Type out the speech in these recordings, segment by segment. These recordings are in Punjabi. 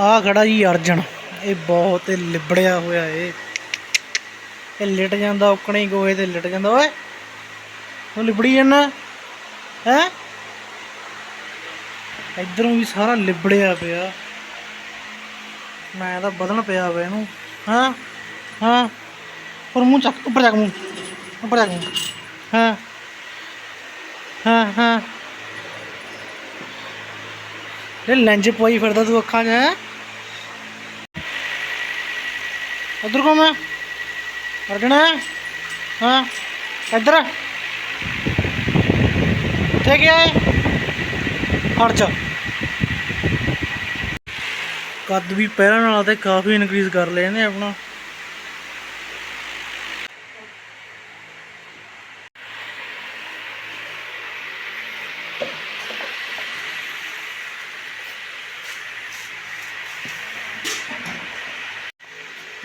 ਆ ਖੜਾ ਜੀ ਅਰਜਨ। ਇਹ ਬਹੁਤ ਲਿਬੜਿਆ ਹੋਇਆ ਏ। ਇਹ ਲਿਟ ਜਾਂਦਾ, ਉਕਣੇ ਹੀ ਗੋਹੇ ਤੇ ਲਿਟ ਜਾਂਦਾ। ਓਏ ਉਹ ਲਿਬੜੀ ਜਾਂਦਾ ਹੈ? ਇਧਰੋਂ ਵੀ ਸਾਰਾ ਲਿਬੜਿਆ ਪਿਆ। ਮੈਂ ਤਾਂ ਬਦਨ ਪਿਆ ਵੇ ਇਹਨੂੰ। ਹਾਂ? ਹਾਂ? ਪਰ ਮੂੰਹ ਚੱਕ, ਉੱਪਰ ਚੱਕ ਮੂੰਹ। ਉੱਪਰ ਚੱਕ ਹਾਂ? ਹਾਂ? ਹਾਂ? ਇਹ ਲੈਂਜ ਪਵਾਈ ਫਿਰਦਾ ਤੂੰ ਅੱਖਾਂ 'ਚ, ਹੈ? ਉਧਰ ਕੋ ਮੈਂ ਅਰਜਣਾ ਹਾਂ, ਇੱਧਰ। ਆ। ਕਿੱਥੇ ਗਿਆ ਏ ਹਟ ਜਾ। ਕੱਦ ਵੀ ਪਹਿਲਾਂ ਨਾਲੋਂ ਤੇ ਕਾਫੀ ਇਨਕਰੀਜ਼ ਕਰ ਲਿਆ ਨੇ ਆਪਣਾ।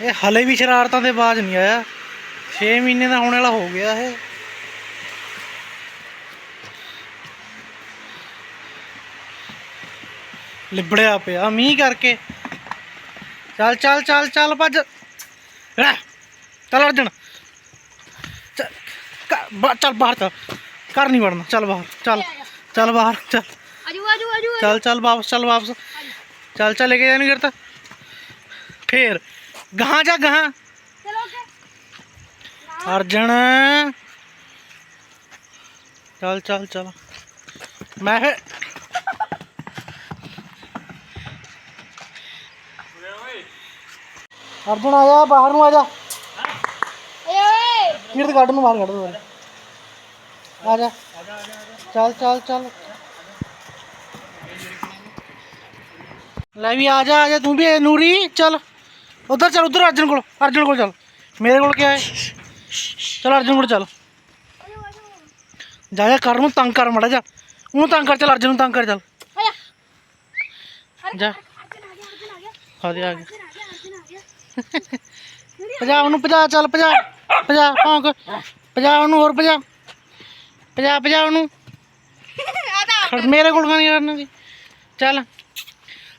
ਇਹ ਹਲੇ ਵੀ ਸ਼ਰਾਰਤਾਂ ਦੇ ਬਾਜ ਨਹੀਂ ਆਇਆ। 6 ਮਹੀਨੇ ਦਾ ਹੋਣ ਵਾਲਾ ਹੋ ਗਿਆ ਇਹ। ਲਿਬੜਿਆ ਪਿਆ ਮੀਂਹ ਕਰਕੇ। ਚੱਲ ਚੱਲ ਚੱਲ ਚੱਲ ਭੱਜ। ਲੈ ਚੱਲ ਅਰਜਨ। ਚੱਲ ਬਾਹਰ ਚੱਲ। ਘਰ ਨਹੀਂ ਵੜਨਾ। ਚੱਲ ਬਾਹਰ ਚੱਲ ਚੱਲ ਬਾਹਰ ਚੱਲ। ਆਜੂ ਆਜੂ ਆਜੂ ਚੱਲ ਚੱਲ ਵਾਪਸ ਚੱਲ ਵਾਪਸ। ਚੱਲ ਚੱਲ ਲੈ ਕੇ ਜਾ ਨਹੀਂ ਕਰਤਾ ਫੇਰ। ਗਾਹਾਂ ਜਾ ਗਾਹਾਂ। ਕੇ ਅਰਜਨ। ਚੱਲ ਚੱਲ ਚੱਲ। ਮੈਂ ਫੇ ਅਰਜਨ ਆ ਜਾ ਬਾਹਰ ਨੂੰ ਆ ਜਾ। ਕੀਰਤ ਕੱਢ ਨੂੰ ਬਾਹਰ ਕੱਢ ਦੋ ਆ ਜਾ। ਚੱਲ ਚੱਲ ਚੱਲ। ਲੈ ਵੀ ਆ ਜਾ ਆ ਜਾ। ਤੂੰ ਵੀ ਨੂਰੀ ਚੱਲ। ਉਧਰ ਚੱਲ ਉਧਰ ਅਰਜਨ ਕੋਲ ਅਰਜਨ ਕੋਲ ਚੱਲ। ਮੇਰੇ ਕੋਲ ਕਿਆ ਹੈ? ਚੱਲ ਅਰਜਨ ਕੋਲ ਚੱਲ। ਜਾ ਜਾ ਕਰ ਨੂੰ ਤੰਗ ਕਰ ਮੜਾ ਜਾ ਉਹਨੂੰ ਤੰਗ ਕਰ ਚੱਲ ਅਰਜਨ ਨੂੰ ਤੰਗ ਕਰ ਚੱਲ। ਜਾ। ਆ ਗਿਆ ਆ ਗਿਆ। ਭਜਾ ਉਹਨੂੰ ਭਜਾ ਚੱਲ ਭਜਾ ਭਜਾ ਭੌਂਕ। ਭਜਾ ਉਹਨੂੰ ਹੋਰ ਭਜਾ। ਭਜਾ ਭਜਾ ਉਹਨੂੰ। ਮੇਰੇ ਕੋਲ ਨਹੀਂ ਕਰਨਾ ਜੀ ਚੱਲ।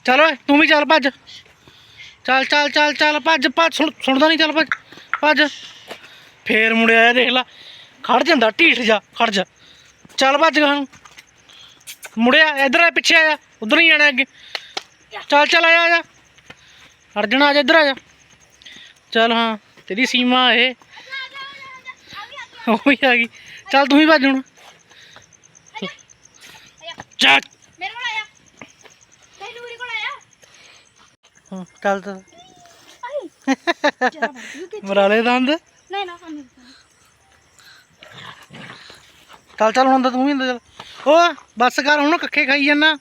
ਚੱਲ ਓਏ ਤੂੰ ਵੀ ਚੱਲ ਭੱਜ। ਚੱਲ ਚੱਲ ਚੱਲ ਚੱਲ ਭੱਜ ਭੱਜ ਸੁਣ ਸੁਣਦਾ ਨਹੀਂ ਚੱਲ ਭੱਜ ਭੱਜ। ਫੇਰ ਮੁੜਿਆ ਇਹ ਦੇਖ ਲਾ ਖੜ ਜਾਂਦਾ ਢੀਠ ਜਾ ਖੜ ਜਾ। ਚੱਲ ਭੱਜ ਗਾ ਨੂੰ ਮੁੜਿਆ ਇਧਰ ਆ ਪਿੱਛੇ ਆ ਉਧਰ ਹੀ ਜਾਣਾ ਅੱਗੇ। ਚੱਲ ਚੱਲ ਆ ਜਾ ਆ ਜਾ। ਅਰਜਨ ਆ ਜਾ ਇੱਧਰ ਆ ਜਾ। ਚੱਲ ਹਾਂ ਤੇਰੀ ਸੀਮਾ ਇਹ। ਉਹ ਆ ਗਈ। ਚੱਲ ਤੂੰ ਵੀ ਭੱਜ ਹੁਣ। ਚੱਲ ਮੇਰੇ ਕੋਲ ਆਇਆ ਤੇ ਨੂਰੀ ਕੋਲ ਆਇਆ ਹਾਂ, ਚੱਲ ਚੱਲ ਮਰਾਲੇ ਦੰਦ ਨਹੀਂ ਨਾ ਸਾਨੂੰ। ਚੱਲ ਚੱਲ ਹੁਣ ਤਾਂ ਤੂੰ ਵੀ ਅੰਦਰ ਚੱਲ। ਓ ਬੱਸ ਕਰ ਹੁਣ ਕੱਖੇ ਖਾਈ ਜਾਂਦਾ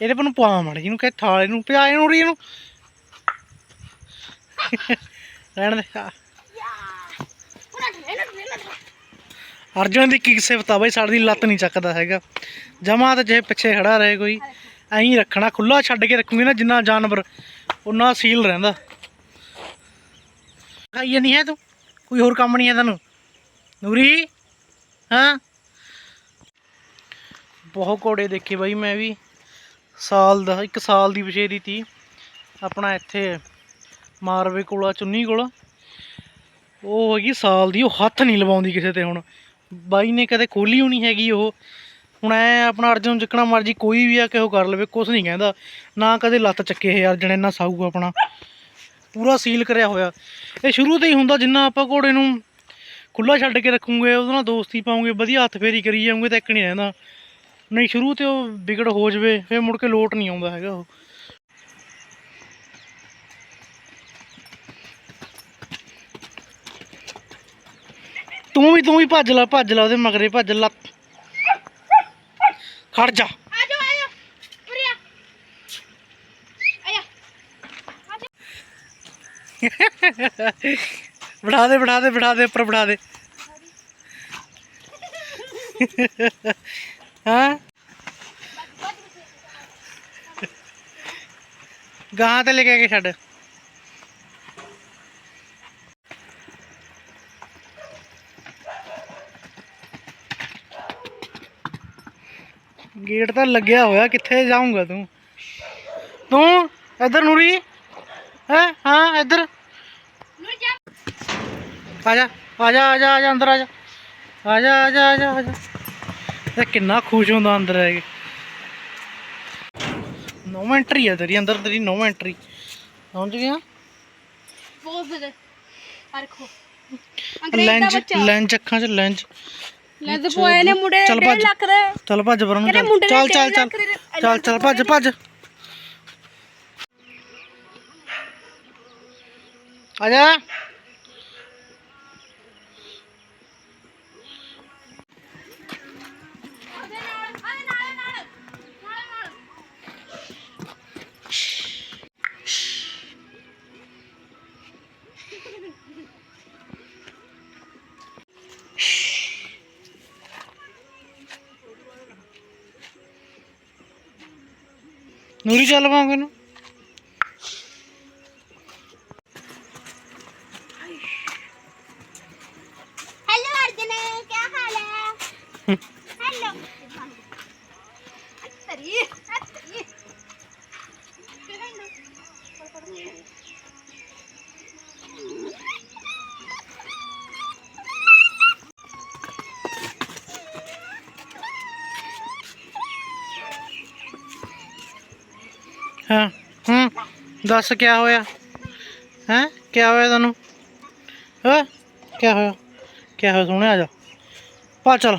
ਇਹਦੇ ਪਰ ਨੂੰ ਪਵਾ ਮੜ ਜਿਹਨੂੰ ਕਹੇ ਥਾਲੇ ਨੂੰ ਪਿਆ ਇਹਨੂੰ ਰੀ ਇਹਨੂੰ। ਰਹਿਣ ਦੇ। ਅਰਜੁਨ ਦੀ ਕੀ ਸਿਫਤ ਆ ਬਈ ਸਾਡੀ ਲੱਤ ਨਹੀਂ ਚੱਕਦਾ ਹੈਗਾ। ਜਮਾ ਤੇ ਜੇ ਪਿੱਛੇ ਖੜਾ ਰਹੇ ਕੋਈ। ਐਂ ਰੱਖਣਾ ਖੁੱਲਾ ਛੱਡ ਕੇ ਰੱਖੂਗੇ ਨਾ ਜਿੰਨਾ ਜਾਨਵਰ ਉਹਨਾਂ ਸੀਲ ਰਹਿੰਦਾ। ਖਾਈ ਨਹੀਂ ਹੈ ਤੂੰ? ਕੋਈ ਹੋਰ ਕੰਮ ਨਹੀਂ ਹੈ ਤੈਨੂੰ? ਨੂਰੀ, ਹਾਂ? ਬਹੁਤ ਘੋੜੇ ਦੇਖੇ ਬਾਈ ਮੈਂ ਵੀ। ਸਾਲ ਦਾ, ਇੱਕ ਸਾਲ ਦੀ ਬਸ਼ੇਰੀ ਤੀ ਆਪਣਾ ਇੱਥੇ ਮਾਰਵੇ ਕੋਲ ਆ, ਚੁੰਨੀ ਕੋਲ। ਉਹ ਹੈਗੀ ਸਾਲ ਦੀ, ਉਹ ਹੱਥ ਨਹੀਂ ਲਵਾਉਂਦੀ ਕਿਸੇ ਤੇ ਹੁਣ। ਬਾਈ ਨੇ ਕਦੇ ਖੋਲੀ ਹੋਣੀ ਹੈਗੀ ਉਹ। ਹੁਣ ਐ ਆਪਣਾ ਅਰਜਨ ਚੱਕਣਾ ਮਰਜ਼ੀ ਕੋਈ ਵੀ ਆ ਕਿ ਉਹ ਕਰ ਲਵੇ ਕੁਝ ਨਹੀਂ ਕਹਿੰਦਾ। ਨਾ ਕਦੇ ਲੱਤ ਚੱਕੇ ਇਹ ਅਰਜਨ ਇੰਨਾ ਸਾਊ ਆਪਣਾ। ਪੂਰਾ ਸੀਲ ਕਰਿਆ ਹੋਇਆ। ਇਹ ਸ਼ੁਰੂ ਤੋਂ ਹੀ ਹੁੰਦਾ, ਜਿੰਨਾ ਆਪਾਂ ਘੋੜੇ ਨੂੰ ਖੁੱਲਾ ਛੱਡ ਕੇ ਰੱਖੂਗੇ, ਉਹਦੇ ਨਾਲ ਦੋਸਤੀ ਪਾਉਂਗੇ, ਵਧੀਆ ਹੱਥ ਫੇਰੀ ਕਰੀ ਜਾਵਾਂਗੇ ਤਾਂ ਇੱਕ ਨਹੀਂ ਰਹਿੰਦਾ। ਨਹੀਂ, ਸ਼ੁਰੂ ਤੇ ਉਹ ਵਿਗੜ ਹੋ ਜਵੇ, ਫਿਰ ਮੁੜ ਕੇ ਲੋਟ ਨਹੀਂ ਆਉਂਦਾ ਹੈਗਾ ਉਹ। ਤੂੰ ਵੀ ਤੂੰ ਵੀ ਭੱਜ ਲੈ ਭੱਜ ਲੈ ਉਹਦੇ ਮਗਰੇ, ਭੱਜ ਲੱਤ। ਖੜ ਜਾ। ਬਿਠਾ ਦੇ ਬਿਠਾ ਦੇ ਬਿਠਾ ਦੇ ਉੱਪਰ ਬਿਠਾ ਦੇ। ਹਾਂ? ਗਾਂ ਤੇ ਲੈ ਕੇ ਛੱਡ। ਗੇਟ ਤਾਂ ਲੱਗਿਆ ਹੋਇਆ ਕਿੱਥੇ ਜਾਊਂਗਾ ਤੂੰ? ਤੂੰ ਇੱਧਰ ਨੂਰੀ ਹੈ? ਹਾਂ ਇੱਧਰ। ਆ ਜਾ ਆ ਜਾ ਆ ਜਾ ਆ ਜਾ ਅੰਦਰ ਆ ਜਾ। ਆ ਜਾ ਆ ਜਾ ਆ ਜਾ ਆ ਜਾ। ਇਹ ਕਿੰਨਾ ਖੁਸ਼ ਹੁੰਦਾ ਅੰਦਰ ਹੈ ਨੋ ਐਂਟਰੀ ਹੈ ਤੇਰੀ ਅੰਦਰ ਤੇਰੀ ਨੋ ਐਂਟਰੀ ਸਮਝ ਗਿਆ? ਬਹੁਤ ਆ ਲੈਂਜ ਲੈਂਜ ਅੱਖਾਂ 'ਚ ਲੈਂਜ ਲੈ ਤੇ ਪੋਏ ਨੇ ਮੁੰਡੇ ਚੱਲ 1.5 ਭੱਜ। ਲੱਖ ਦੇ। ਚੱਲ ਭੱਜ ਪਰਾਂ ਨੂੰ ਕਹਿੰਦੇ ਚੱਲ। ਮੁੰਡੇ ਨੇ ਚੱਲ ਚੱਲ ਡੇਢ ਚੱਲ। ਲੱਖ ਦੇ ਚੱਲ ਚੱਲ ਭੱਜ ਭੱਜ। ਆ ਜਾ। ਨੂਰੀ ਚੱਲ ਪਾਉਂਗੇ ਨੂੰ हेलो अर्जुन क्या हाल है हेलो अरे ਹਾਂ, ਹੂੰ, ਦੱਸ ਕਿਆ ਹੋਇਆ? ਹੈ, ਕਿਆ ਹੋਇਆ ਤੈਨੂੰ? ਹੈ, ਕਿਆ ਹੋਇਆ? ਕਿਆ ਹੋਇਆ ਸੋਹਣੇ ਆ ਜਾ। ਪਾ ਚਲ।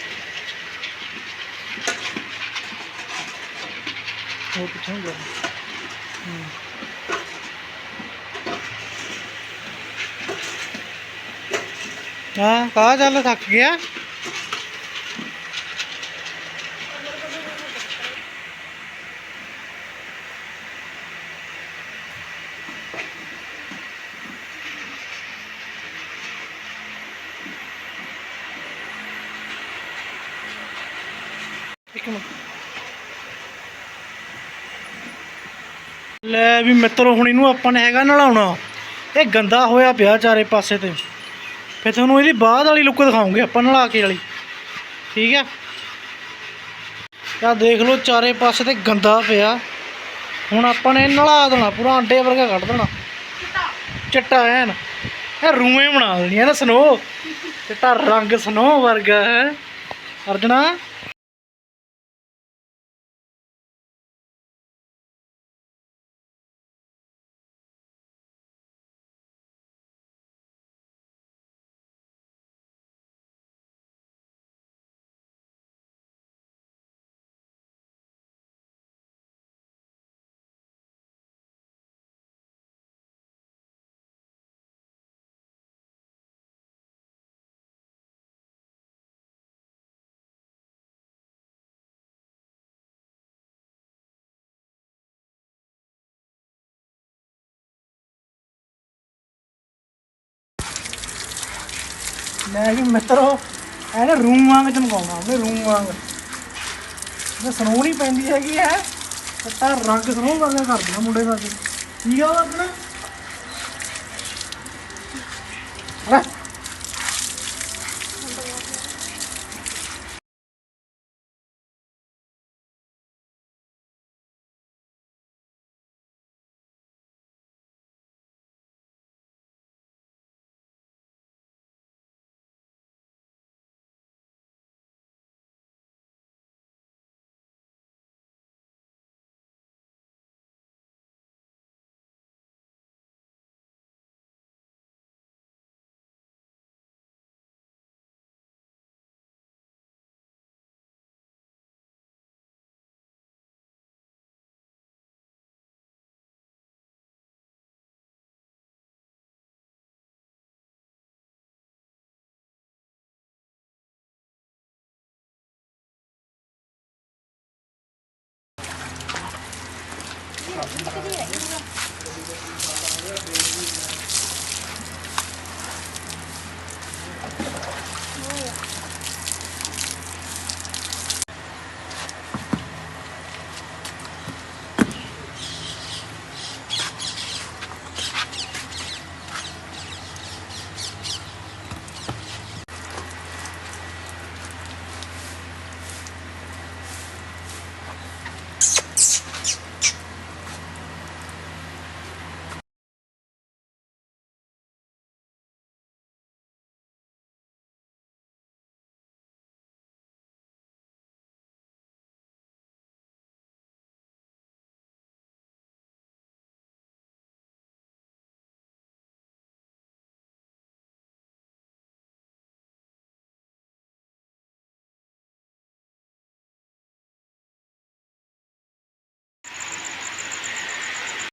ਉਹ ਪਿੱਛੇ ਨੂੰ ਜਾ ਹਾਂ ਕਾ ਚੱਲ ਥੱਕ ਗਿਆ ਇੱਕ ਮਿੰਟ ਲੈ ਵੀ ਮਿੱਤਰੋ, ਹੁਣ ਇਹਨੂੰ ਆਪਾਂ ਨੇ ਹੈਗਾ ਨਲਾਉਣਾ। ਇਹ ਗੰਦਾ ਹੋਇਆ ਪਿਆ ਚਾਰੇ ਪਾਸੇ ਤੇ। ਫਿਰ ਤੁਹਾਨੂੰ ਇਹਦੀ ਬਾਅਦ ਵਾਲੀ ਲੁੱਕ ਦਿਖਾਉਂਗੇ ਆਪਾਂ ਨਲਾ ਕੇ ਵਾਲੀ। ਠੀਕ ਹੈ ਆ ਦੇਖ ਲਓ, ਚਾਰੇ ਪਾਸੇ ਤੇ ਗੰਦਾ ਪਿਆ। ਹੁਣ ਆਪਾਂ ਨੇ ਨਲਾ ਦੇਣਾ, ਪੂਰਾ ਆਂਡੇ ਵਰਗਾ ਕੱਢ ਦੇਣਾ। ਚਿੱਟਾ ਐਨ। ਇਹ ਰੂਏ ਬਣਾ ਦੇਣੀਆਂ ਨਾ ਸਨੋ। ਚਿੱਟਾ ਰੰਗ ਸਨੋ ਵਰਗਾ ਹੈ। ਅਰਜਣਾ ਮੈਂ ਵੀ ਮਿੱਤਰੋ ਇਹਨੇ ਰੂਮ ਵਾਂਗ ਚਮਕਾਉਣਾ ਉਹਨੇ ਰੂਮ ਵਾਂਗ। ਇਹ ਸਨੋ ਨਹੀਂ ਪੈਂਦੀ ਹੈਗੀ ਹੈ, ਤਾਂ ਰੰਗ ਸਨੋ ਵਰਗਾ ਕਰ ਦੇਣਾ ਮੁੰਡੇ ਦਾ ਠੀਕ ਆ ਉਹ ਆਪਣਾ いいな。